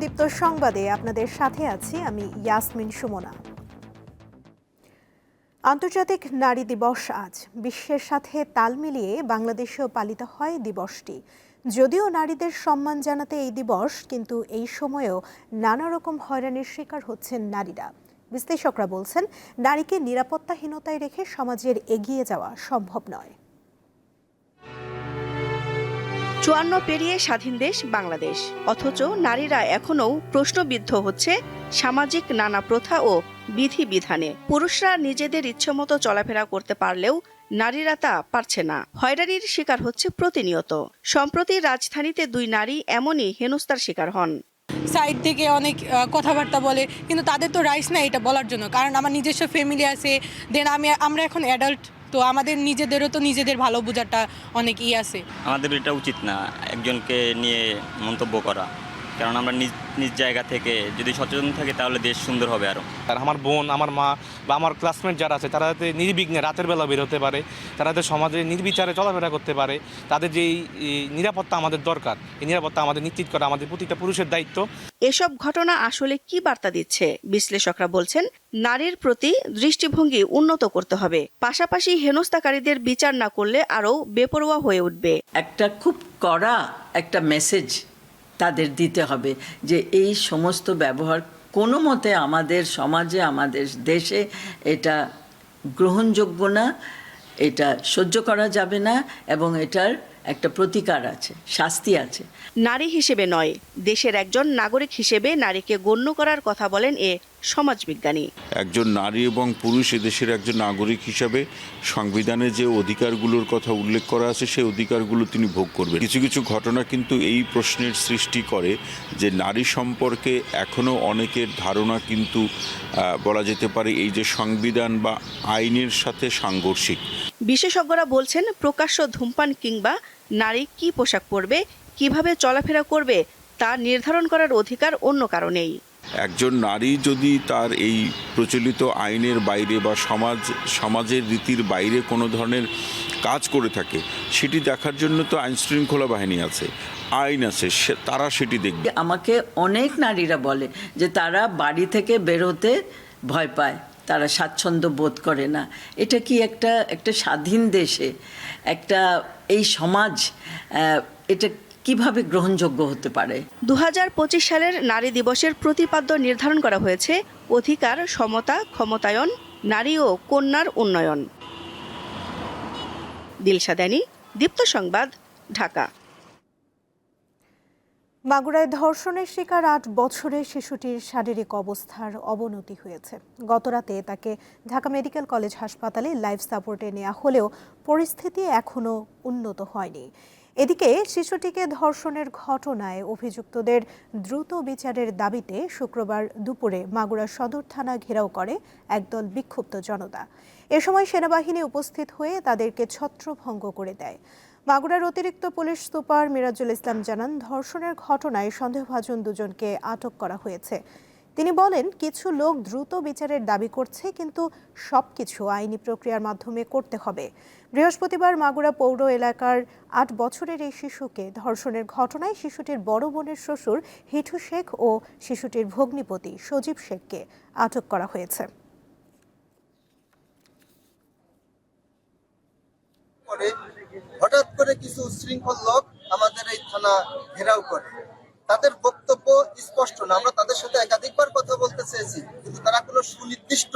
দীপ্ত সংবাদে আপনাদের সাথে আছি আমি ইয়াসমিন সুমনা। আন্তর্জাতিক নারী দিবস আজ। বিশ্বের সাথে তাল মিলিয়ে বাংলাদেশেও পালিত হয় দিবসটি। যদিও নারীদের সম্মান জানাতে এই দিবস, কিন্তু এই সময়েও নানা রকম হয়রানির শিকার হচ্ছেন নারীরা। বিশ্লেষকরা বলছেন, নারীকে নিরাপত্তাহীনতায় রেখে সমাজের এগিয়ে যাওয়া সম্ভব নয়। চুয়ান্ন পেরিয়ে স্বাধীন দেশ বাংলাদেশ। অথচ নারীরা এখনও প্রশ্নবিদ্ধ হচ্ছে সামাজিক নানা প্রথা ও বিধিবিধানে। পুরুষরা নিজেদের ইচ্ছেমতো চলাফেরা করতে পারলেও নারীরা তা পারছে না। হয়রানির শিকার হচ্ছে প্রতিনিয়ত। সম্প্রতি রাজধানীতে দুই নারী এমনই হেনস্থার শিকার হন। সাইড থেকে অনেক কথাবার্তা বলে, কিন্তু তাদের তো রাইস না এটা বলার জন্য। কারণ আমার নিজস্ব ফ্যামিলি আছে দেন আমি, আমরা এখন অ্যাডাল্ট তো আমাদের নিজেদেরও তো নিজেদের ভালো বোঝাটা অনেক ই আছে। আমাদের এটা উচিত না একজনকে নিয়ে মন্তব্য করা। কারণ আমরা নিজ নিজ জায়গা থেকে যদি সচেতন থাকি তাহলে দেশ সুন্দর হবে আরও আর আমার বোন আমার মা বা আমার ক্লাসমেট যারা আছে তারা যাতে নির্বিঘ্নে রাতের বেলা বের হতে পারে তারা যাতে সমাজে নির্বিচারে চলাফেরা করতে পারে তাদের যে এই এই নিরাপত্তা আমাদের দরকার এই নিরাপত্তা আমাদের নিশ্চিত করা আমাদের প্রতিটা পুরুষের দায়িত্ব। এসব ঘটনা আসলে কি বার্তা দিচ্ছে? বিশ্লেষকরা বলছেন নারীর প্রতি দৃষ্টিভঙ্গি উন্নত করতে হবে। পাশাপাশি হেনস্থাকারীদের বিচার না করলে আরও বেপরোয়া হয়ে উঠবে। একটা খুব কড়া একটা মেসেজ তাদের দিতে হবে যে এই সমস্ত ব্যবহার কোনো মতে আমাদের সমাজে, আমাদের দেশে এটা গ্রহণযোগ্য না, এটা সহ্য করা যাবে না এবং এটার একটা প্রতিকার আছে, শাস্তি আছে। নারী হিসেবে নয়, দেশের একজন নাগরিক হিসেবে নারীকে গণ্য করার কথা বলেন এ সমাজবিজ্ঞানী। একজন নারী এবং পুরুষ এদেশের একজন নাগরিক হিসাবে সংবিধানে যে অধিকারগুলোর কথা উল্লেখ করা আছে সেই অধিকারগুলো তিনি ভোগ করবেন। কিছু কিছু ঘটনা কিন্তু এই প্রশ্নের সৃষ্টি করে যে নারী সম্পর্কে এখনও অনেকের ধারণা কিন্তু বলা যেতে পারে এই যে সংবিধান বা আইনের সাথে সাংঘর্ষিক। বিশেষজ্ঞরা বলছেন প্রকাশ্য ধূমপান কিংবা নারী কি পোশাক পরবে কীভাবে চলাফেরা করবে তা নির্ধারণ করার অধিকার অন্য কারণেই। একজন নারী যদি তার এই প্রচলিত আইনের বাইরে বা সমাজ, সমাজের রীতির বাইরে কোনো ধরনের কাজ করে থাকে, সেটি দেখার জন্য তো আইন শৃঙ্খলা বাহিনী আছে, আইন আছে, সে, তারা সেটি দেখবে। আমাকে অনেক নারীরা বলে যে তারা বাড়ি থেকে বেরোতে ভয় পায়, তারা স্বাচ্ছন্দ্য বোধ করে না। এটা কি একটা একটা স্বাধীন দেশে, একটা এই সমাজ এটা কীভাবে গ্রহণযোগ্য হতে পারে? দু হাজার পঁচিশ সালের নারী দিবসের প্রতিপাদ্য নির্ধারণ করা হয়েছে অধিকার সমতা ক্ষমতায়ন নারী ও কন্যার উন্নয়ন। দিলশাদানি দীপ্ত সংবাদ ঢাকা। মাগুরায় ধর্ষণের শিকার আট বছরের শিশুটির শারীরিক অবস্থার অবনতি হয়েছে। গতরাতে তাকে ঢাকা মেডিকেল কলেজ হাসপাতালে লাইফ সাপোর্টে নেওয়া হলেও পরিস্থিতি এখনও উন্নত হয়নি। এদিকে শিশুটিকে ধর্ষণের ঘটনায় অভিযুক্তদের দ্রুত বিচারের দাবিতে শুক্রবার দুপুরে মাগুরা সদর থানা ঘেরাও করে একদল বিক্ষুব্ধ জনতা। এ সময় সেনাবাহিনী উপস্থিত হয়ে তাদেরকে ছত্রভঙ্গ করে দেয়। মাগুরার অতিরিক্ত পুলিশ সুপার মিরাজুল ইসলাম জানান, ধর্ষণের ঘটনায় সন্দেহভাজন দুজনকে আটক করা হয়েছে। তিনি বলেন, কিছু লোক দ্রুত বিচারের দাবি করছে, কিন্তু সবকিছু আইনি প্রক্রিয়ার মাধ্যমে করতে হবে। বৃহস্পতিবার মাগুরা পৌর এলাকার আট বছরের এই শিশুকে ধর্ষণের ঘটনায় শিশুটির বড় বোনের শ্বশুর হিঠু শেখ ও শিশুটির ভগ্নিপতি সজীব শেখকে আটক করা হয়েছে। হঠাৎ করে কিছু উচ্ছৃঙ্খল লোক আমাদের এই থানা ঘেরাও করে। তাদের বক্তব্য স্পষ্ট না। আমরা তাদের সাথে একাধিকবার কথা বলতে চেয়েছি, কিন্তু তারা কোনো সুনির্দিষ্ট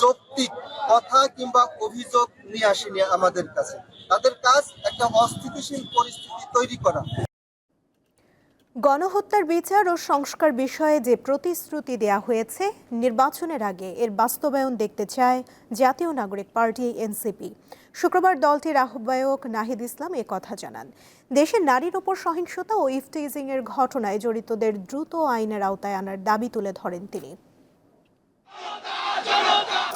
যৌক্তিক কথা কিংবা অভিযোগ নিয়ে আসেনি আমাদের কাছে। তাদের কাজ একটা অস্থিতিশীল পরিস্থিতি তৈরি করা। গণহত্যার বিচার ও সংস্কার বিষয়ে যে প্রতিশ্রুতি দেয়া হয়েছে, নির্বাচনের আগে এর বাস্তবায়ন দেখতে চায় জাতীয় নাগরিক পার্টি এনসিপি। শুক্রবার দলটির আহ্বায়ক নাহিদ ইসলাম এ কথা জানান। দেশে নারীর ওপর সহিংসতা ও ইফটিজিং এর ঘটনায় জড়িতদের দ্রুত আইনের আওতায় আনার দাবি তুলে ধরেন তিনি।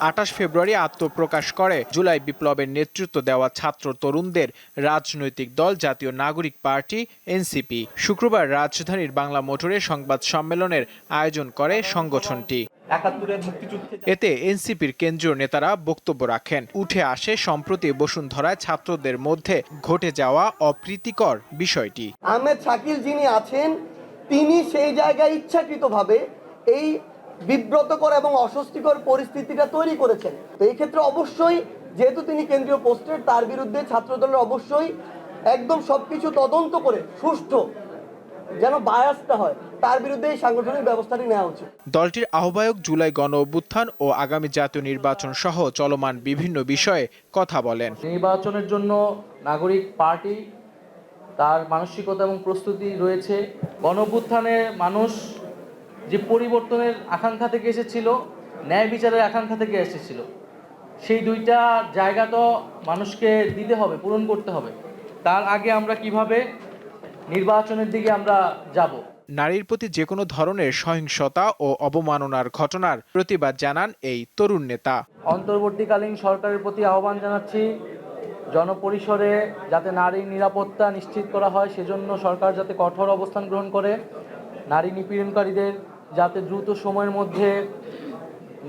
আঠাশ ফেব্রুয়ারি আত্মপ্রকাশ করে। জুলাই বিপ্লবের নেতৃত্ব দেওয়া ছাত্র তরুণদের রাজনৈতিক দল, জাতীয় নাগরিক পার্টি, এনসিপি। শুক্রবার রাজধানীর বাংলা মোটরে সংবাদ সম্মেলনের আয়োজন করে সংগঠনটি। এতে এনসিপির কেন্দ্রীয় নেতারা বক্তব্য রাখেন। উঠে আসে সম্প্রতি বসুন্ধরায় ছাত্রদের মধ্যে ঘটে যাওয়া অপ্রীতিকর বিষয়টি। আহমেদ শাকিল যিনি আছেন তিনি সেই জায়গায় ইচ্ছাকৃতভাবে এই বিব্রতকর এবং অস্বস্তিকর পরিস্থিতিটা তৈরি করেছেন। তো এই ক্ষেত্রে অবশ্যই যেহেতু তিনি কেন্দ্রীয় পোস্টের তার বিরুদ্ধে ছাত্রদলের অবশ্যই একদম সবকিছু তদন্ত করে সুষ্ঠু যেন বায়াসটা হয় তার বিরুদ্ধে এই সাংগঠনিক ব্যবস্থাটি নেওয়া উচিত। দলটির আহ্বায়ক জুলাই গণ অভ্যুত্থান ও আগামী জাতীয় নির্বাচন সহ চলমান বিভিন্ন বিষয়ে কথা বলেন। নির্বাচনের জন্য নাগরিক পার্টি তার মানসিকতা এবং প্রস্তুতি রয়েছে। গণভ্যুত্থানে মানুষ যে পরিবর্তনের আকাঙ্ক্ষা থেকে এসেছিল ন্যায় বিচারের আকাঙ্ক্ষা থেকে এসেছিল সেই দুইটা জায়গা তো মানুষকে দিতে হবে পূরণ করতে হবে। তার আগে আমরা কীভাবে নির্বাচনের দিকে আমরা যাব। নারীর প্রতি যে কোনো ধরনের সহিংসতা ও অবমাননার ঘটনার প্রতিবাদ জানান এই তরুণ নেতা। অন্তর্বর্তীকালীন সরকারের প্রতি আহ্বান জানাচ্ছি জনপরিসরে যাতে নারীর নিরাপত্তা নিশ্চিত করা হয় সেজন্য সরকার যাতে কঠোর অবস্থান গ্রহণ করে। নারী নিপীড়নকারীদের যাতে দ্রুত সময়ের মধ্যে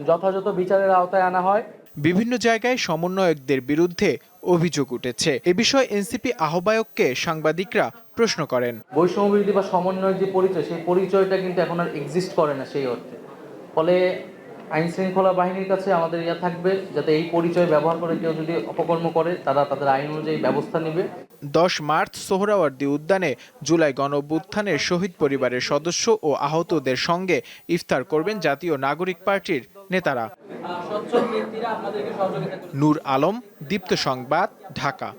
যথাযথ বিচারের আওতায় আনা হয়। বিভিন্ন জায়গায় সমন্বয়কদের বিরুদ্ধে অভিযোগ উঠেছে। এ বিষয়ে এনসিপি আহ্বায়ককে সাংবাদিকরা প্রশ্ন করেন। বৈষম্য বিরোধী বা সমন্বয়ের যে পরিচয়, সেই পরিচয়টা কিন্তু এখন আর এক্সিস্ট করে না সেই অর্থে। ফলে আইন শৃঙ্খলা বাহিনীর কাছে আমাদের ইয়া থাকবে, যাতে এই পরিচয় ব্যবহার করে কেউ যদি অপকর্ম করে, তারা তাদের আইন অনুযায়ী ব্যবস্থা নেবে। দশ মার্চ সোহরাওয়ার্দী উদ্যানে জুলাই গণঅভ্যুত্থানের শহীদ পরিবারের সদস্য ও আহতদের সঙ্গে ইফতার করবেন জাতীয় নাগরিক পার্টির নেতারা। নূর আলম, দীপ্ত সংবাদ, ঢাকা।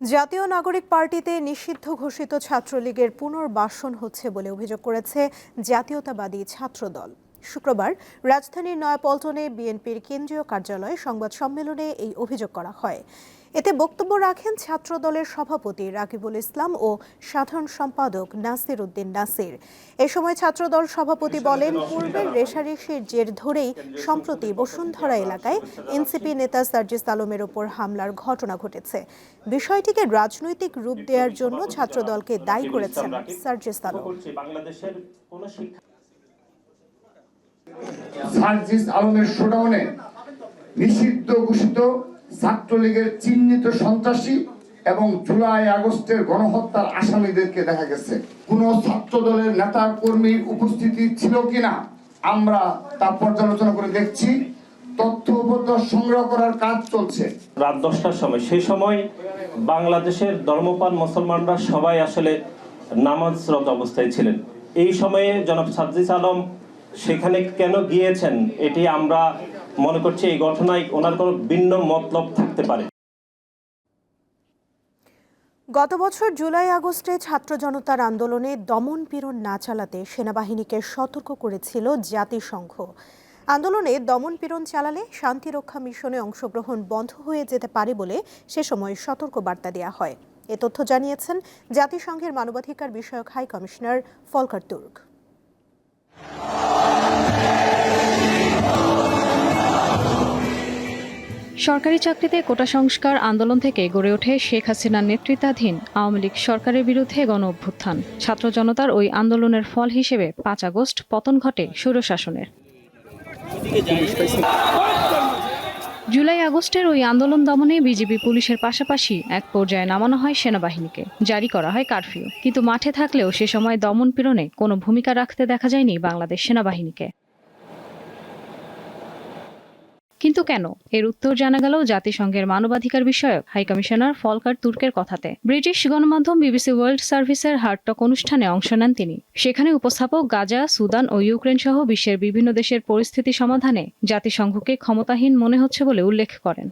জাতীয় নাগরিক পার্টিতে নিষিদ্ধ ঘোষিত ছাত্রলীগের পুনর্বাসন হচ্ছে বলে অভিযোগ করেছে জাতীয়তাবাদী ছাত্রদল। শুক্রবার রাজধানীর নয়াপল্টনে বিএনপির কেন্দ্রীয় কার্যালয়ে সংবাদ সম্মেলনে এই অভিযোগ করা হয়। এতে বক্তব্য রাখেন ছাত্রদলের সভাপতি রাকিবুল ইসলাম ও সাধারণ সম্পাদক নাসির উদ্দিন নাসির। এ সময় ছাত্রদল সভাপতি বলেন পূর্বের রেশারেশির জের ধরেই সম্প্রতি বসুন্ধরা এলাকায় এনসিপি নেতা সার্জিস আলমের ওপর হামলার ঘটনা ঘটেছে। বিষয়টিকে রাজনৈতিক রূপ দেওয়ার জন্য ছাত্রদলকে দায়ী করেছেন সার্জিস আলম। সার্জিস আলমের শোডাউনে নিষিদ্ধ ঘোষিত ছাত্রলীগের চিহ্নিত সন্ত্রাসী এবং জুলাই আগস্টের গণহত্যার আসামিদেরকে দেখা গেছে। কোন ছাত্র দলের নেতা কর্মীর উপস্থিতি ছিল কিনা আমরা তা পর্যালোচনা করে দেখছি। তথ্য উপত্য সংগ্রহ করার কাজ চলছে। রাত দশটার সময়। সেই সময় বাংলাদেশের ধর্মপান মুসলমানরা সবাই আসলে নামাজরত অবস্থায় ছিলেন। এই সময়ে জনাব সাজ্জিস আলম সেখানে কেন গিয়েছেন? এটি আমরা মনে করছি এই ঘটনায় ওনার কোনো ভিন্ন মতলব থাকতে পারে। গত বছর জুলাই আগস্টে ছাত্র জনতার আন্দোলনে দমন পীড়ন না চালাতে সেনাবাহিনীকে সতর্ক করেছিল জাতিসংঘ। আন্দোলনে দমন পীড়ন চালালে শান্তিরক্ষা মিশনে অংশগ্রহণ বন্ধ হয়ে যেতে পারে বলে সে সময় সতর্ক বার্তা দেওয়া হয়। এ তথ্য জানিয়েছেন জাতিসংঘের মানবাধিকার বিষয়ক হাই কমিশনার ফলকার তুর্ক সরকারি চাকরিতে কোটা সংস্কার আন্দোলন থেকে গড়ে ওঠে শেখ হাসিনার নেতৃত্বাধীন আওয়ামী লীগ সরকারের বিরুদ্ধে গণ অভ্যুত্থান। ছাত্র জনতার ওই আন্দোলনের ফল হিসেবে পাঁচ আগস্ট পতন ঘটে স্বৈরশাসনের। জুলাই আগস্টের ওই আন্দোলন দমনে বিজেপি পুলিশের পাশাপাশি এক পর্যায়ে নামানো হয় সেনাবাহিনীকে। জারি করা হয় কারফিউ। কিন্তু মাঠে থাকলেও সে সময় দমন পীড়নে কোনো ভূমিকা রাখতে দেখা যায়নি বাংলাদেশ সেনাবাহিনীকে। কিন্তু কেন? এর উত্তর জানা গেল জাতিসংঘের মানবাধিকার বিষয়ক হাইকমিশনার ফলকার তুর্কের কথাতে। ব্রিটিশ গণমাধ্যম বিবিসি ওয়ার্ল্ড সার্ভিসের হার্টটক অনুষ্ঠানে অংশ নেন তিনি। সেখানে উপস্থাপক গাজা, সুদান ও ইউক্রেন সহ বিশ্বের বিভিন্ন দেশের পরিস্থিতি সমাধানে জাতিসংঘকে ক্ষমতাহীন মনে হচ্ছে বলে উল্লেখ করেন।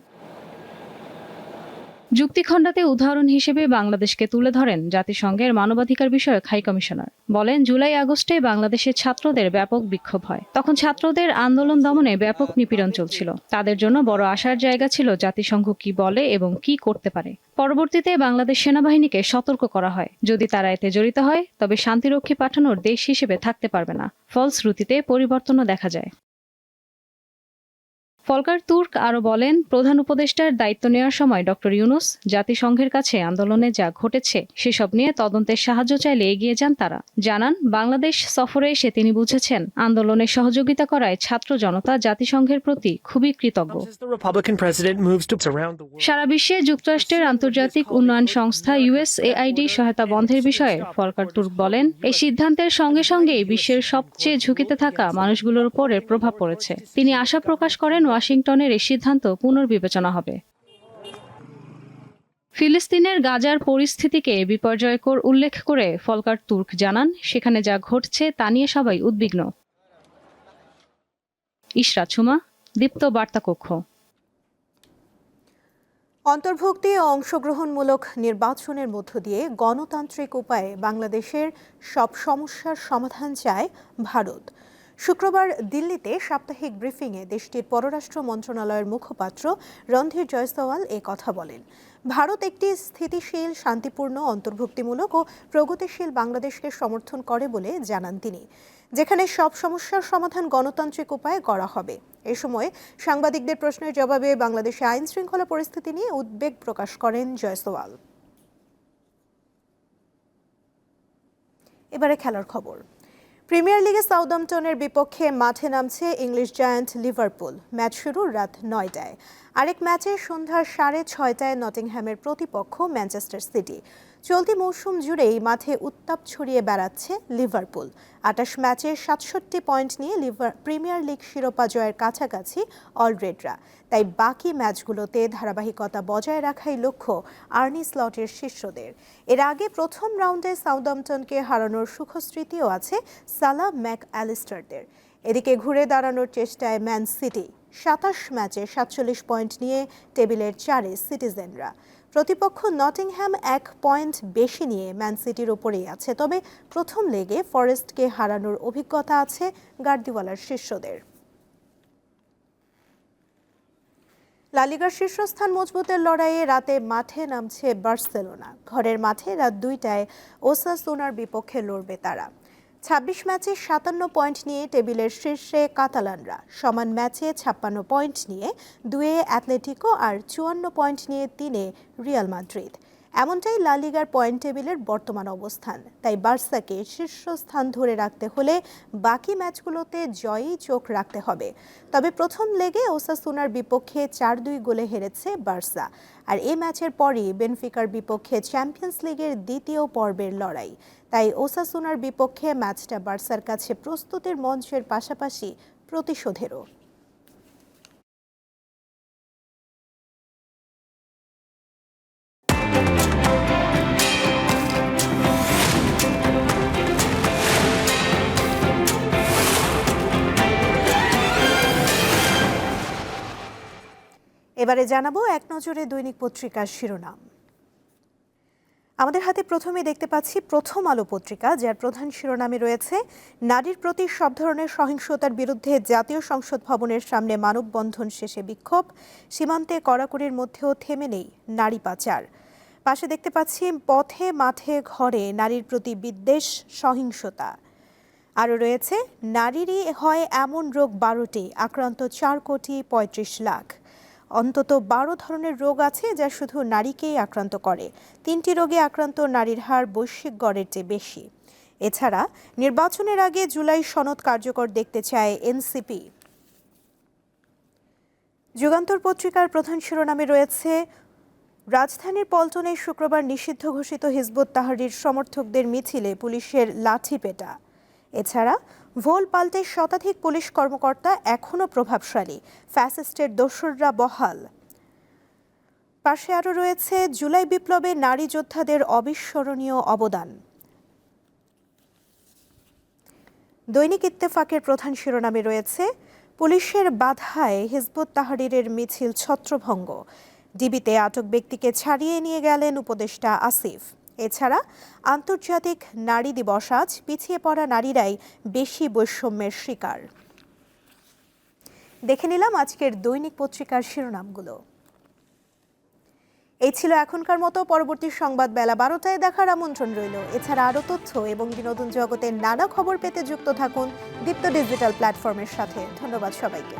যুক্তিখণ্ডাতে উদাহরণ হিসেবে বাংলাদেশকে তুলে ধরেন জাতিসংঘের মানবাধিকার বিষয়ক হাই কমিশনার। বলেন, জুলাই আগস্টে বাংলাদেশের ছাত্রদের ব্যাপক বিক্ষোভ হয়। তখন ছাত্রদের আন্দোলন দমনে ব্যাপক নিপীড়ন চলছিল। তাদের জন্য বড় আশার জায়গা ছিল জাতিসংঘ কি বলে এবং কি করতে পারে। পরবর্তীতে বাংলাদেশ সেনাবাহিনীকে সতর্ক করা হয়। যদি তারা এতে জড়িত হয়, তবে শান্তিরক্ষী পাঠানোর দেশ হিসেবে থাকতে পারবে না। ফলশ্রুতিতে পরিবর্তনও দেখা যায়। ফলকার তুর্ক আরও বলেন প্রধান উপদেষ্টার দায়িত্ব নেওয়ার সময় ডক্টর ইউনুস জাতিসংঘের কাছে আন্দোলনে যা ঘটেছে সেসব নিয়ে তদন্তের সাহায্য চাইলে এগিয়ে যান তারা। জানান বাংলাদেশ সফরে এসে তিনি বুঝেছেন আন্দোলনে সহযোগিতা করায় ছাত্র জনতা জাতিসংঘের প্রতি খুবই কৃতজ্ঞ। সারা বিশ্বে যুক্তরাষ্ট্রের আন্তর্জাতিক উন্নয়ন সংস্থা ইউএসএআইডি সহায়তা বন্ধের বিষয়ে ফলকার তুর্ক বলেন এই সিদ্ধান্তের সঙ্গে সঙ্গেই বিশ্বের সবচেয়ে ঝুঁকিতে থাকা মানুষগুলোর উপর এর প্রভাব পড়েছে। তিনি আশা প্রকাশ করেন ওয়াশিংটনের এই সিদ্ধান্ত পুনর্বিবেচনা হবে। ফিলিস্তিনের গাজার পরিস্থিতিকে বিপর্যয়কর উল্লেখ করে ফলকার তুর্ক জানান, সেখানে যা ঘটছে তা নিয়ে সবাই উদ্বিগ্ন। দীপ্ত বার্তা কক্ষ অন্তর্ভুক্তি ও অংশগ্রহণমূলক নির্বাচনের মধ্য দিয়ে গণতান্ত্রিক উপায়ে বাংলাদেশের সব সমস্যার সমাধান চায় ভারত। শুক্রবার দিল্লিতে সাপ্তাহিক ব্রিফিংয়ে দেশটির পররাষ্ট্র মন্ত্রণালয়ের মুখপাত্র রণধীর জয়সওয়াল এ কথা বলেন। ভারত একটি স্থিতিশীল, শান্তিপূর্ণ, অন্তর্ভুক্তিমূলক ও প্রগতিশীল বাংলাদেশকে সমর্থন করে বলে জানান তিনি। যেখানে সব সমস্যার সমাধান গণতান্ত্রিক উপায়ে করা হবে। এ সময় সাংবাদিকদের প্রশ্নের জবাবে বাংলাদেশে আইন শৃঙ্খলা পরিস্থিতি নিয়ে উদ্বেগ প্রকাশ করেন জয়সওয়াল। এবারে খেলার খবর। প্রিমিয়ার লিগে সাউদাম্পটনের বিপক্ষে মাঠে নামছে ইংলিশ জায়ান্ট লিভারপুল। ম্যাচ শুরু রাত নয়টায়। আরেক ম্যাচে সন্ধ্যা সাড়ে ছয়টায় নটিংহ্যামের প্রতিপক্ষ ম্যানচেস্টার সিটি। চলতি মৌসুম জুড়েই মাঠে উত্তাপ ছড়িয়ে বেড়াচ্ছে লিভারপুল। আটাশ ম্যাচে সাতষট্টি পয়েন্ট নিয়ে লিভার, প্রিমিয়ার লিগ শিরোপা জয়ের কাছাকাছি অলরেডরা। তাই বাকি ম্যাচগুলোতে ধারাবাহিকতা বজায় রাখাই লক্ষ্য আর্নি স্লটের শিষ্যদের। এর আগে প্রথম রাউন্ডে সাউদাম্পটনকে হারানোর সুখস্মৃতিও আছে সালা ম্যাক অ্যালিস্টারদের এদিকে ঘুরে দাঁড়ানোর চেষ্টায় ম্যান সিটি। সাতাশ ম্যাচে সাতচল্লিশ পয়েন্ট নিয়ে টেবিলের চারে সিটিজেনরা। প্রতিপক্ষ নটিংহ্যাম এক পয়েন্ট বেশি নিয়ে ম্যান সিটির ওপরেই আছে। তবে প্রথম লেগে ফরেস্টকে হারানোর অভিজ্ঞতা আছে গার্দিওয়ালার শিষ্যদের। লালিগার শীর্ষস্থান মজবুতের লড়াইয়ে রাতে মাঠে নামছে বার্সেলোনা। ঘরের মাঠে রাত দুইটায় ওসাসোনার বিপক্ষে লড়বে তারা। ছাব্বিশ ম্যাচে সাতান্ন পয়েন্ট নিয়ে টেবিলের শীর্ষে কাতালানরা। সমান ম্যাচে ছাপ্পান্ন পয়েন্ট নিয়ে দুয়ে অ্যাথলেটিকো আর চুয়ান্ন পয়েন্ট নিয়ে তিনে রিয়াল মাদ্রিদ। এমনটাই লা লিগার পয়েন্ট টেবিলের বর্তমান অবস্থান। তাই বার্সাকে শীর্ষস্থান ধরে রাখতে হলে বাকি ম্যাচগুলোতে জয়ই চোখ রাখতে হবে। তবে প্রথম লেগে ওসাসুনার বিপক্ষে চার দুই গোলে হেরেছে বার্সা। আর এই ম্যাচের পরই বেনফিকার বিপক্ষে চ্যাম্পিয়ন্স লিগের দ্বিতীয় পর্বের লড়াই। তাই ওসাসুনার বিপক্ষে ম্যাচটা বার্সার কাছে প্রস্তুতির মঞ্চের পাশাপাশি প্রতিশোধেরও। এবারে জানাব এক নজরে দৈনিক পত্রিকার শিরোনাম। আমাদের হাতে প্রথমে দেখতে পাচ্ছি প্রথম আলো পত্রিকা, যার প্রধান শিরোনামে রয়েছে, নারীর প্রতি সব ধরনের সহিংসতার বিরুদ্ধে জাতীয় সংসদ ভবনের সামনে মানববন্ধন শেষে বিক্ষোভ, সীমান্তে কড়াকড়ির মধ্যেও থেমে নেই নারী পাচার। পাশে দেখতে পাচ্ছি, পথে মাঠে ঘরে নারীর প্রতি বিদ্বেষ, সহিংসতা। আরও রয়েছে, নারীরই হয় এমন রোগ বারোটি, আক্রান্ত চার কোটি পঁয়ত্রিশ লাখ। অন্তত বারো ধরনের রোগ আছে যা শুধু নারীকেই আক্রান্ত করে। তিনটি রোগে আক্রান্ত নারীর হার বৈশ্বিক গড়ের চেয়ে বেশি। এছাড়া নির্বাচনের আগে জুলাই সনদ কার্যকর দেখতে চায় এনসিপি। যুগান্তর পত্রিকার প্রধান শিরোনামে রয়েছে, রাজধানীর পল্টনে শুক্রবার নিষিদ্ধ ঘোষিত হিজবুত তাহারির সমর্থকদের মিছিলে পুলিশের লাঠি পেটা এছাড়া ভোল পাল্টে শতাধিক পুলিশ কর্মকর্তা এখনও প্রভাবশালী। ফ্যাসিস্টের দোসররা বহাল। পাশে আরও রয়েছে, জুলাই বিপ্লবে নারী যোদ্ধাদের অবিস্মরণীয় অবদান। দৈনিক ইত্তেফাকের প্রধান শিরোনামে রয়েছে, পুলিশের বাধায় হিজবুত তাহারিরের মিছিল ছত্রভঙ্গ। ডিবিতে আটক ব্যক্তিকে ছাড়িয়ে নিয়ে গেলেন উপদেষ্টা আসিফ। এছাড়া আন্তর্জাতিক নারী দিবস আজ পিছিয়ে পড়া নারীরাই বেশি বৈষম্যের শিকার। দেখে নিলাম আজকের দৈনিক পত্রিকার শিরোনামগুলো। এই ছিল এখনকার মতো, পরবর্তী সংবাদ বেলা বারোটায় দেখার আমন্ত্রণ রইল। এছাড়া আরও তথ্য এবং বিনোদন জগতের নানা খবর পেতে যুক্ত থাকুন দীপ্ত ডিজিটাল প্ল্যাটফর্মের সাথে। ধন্যবাদ সবাইকে।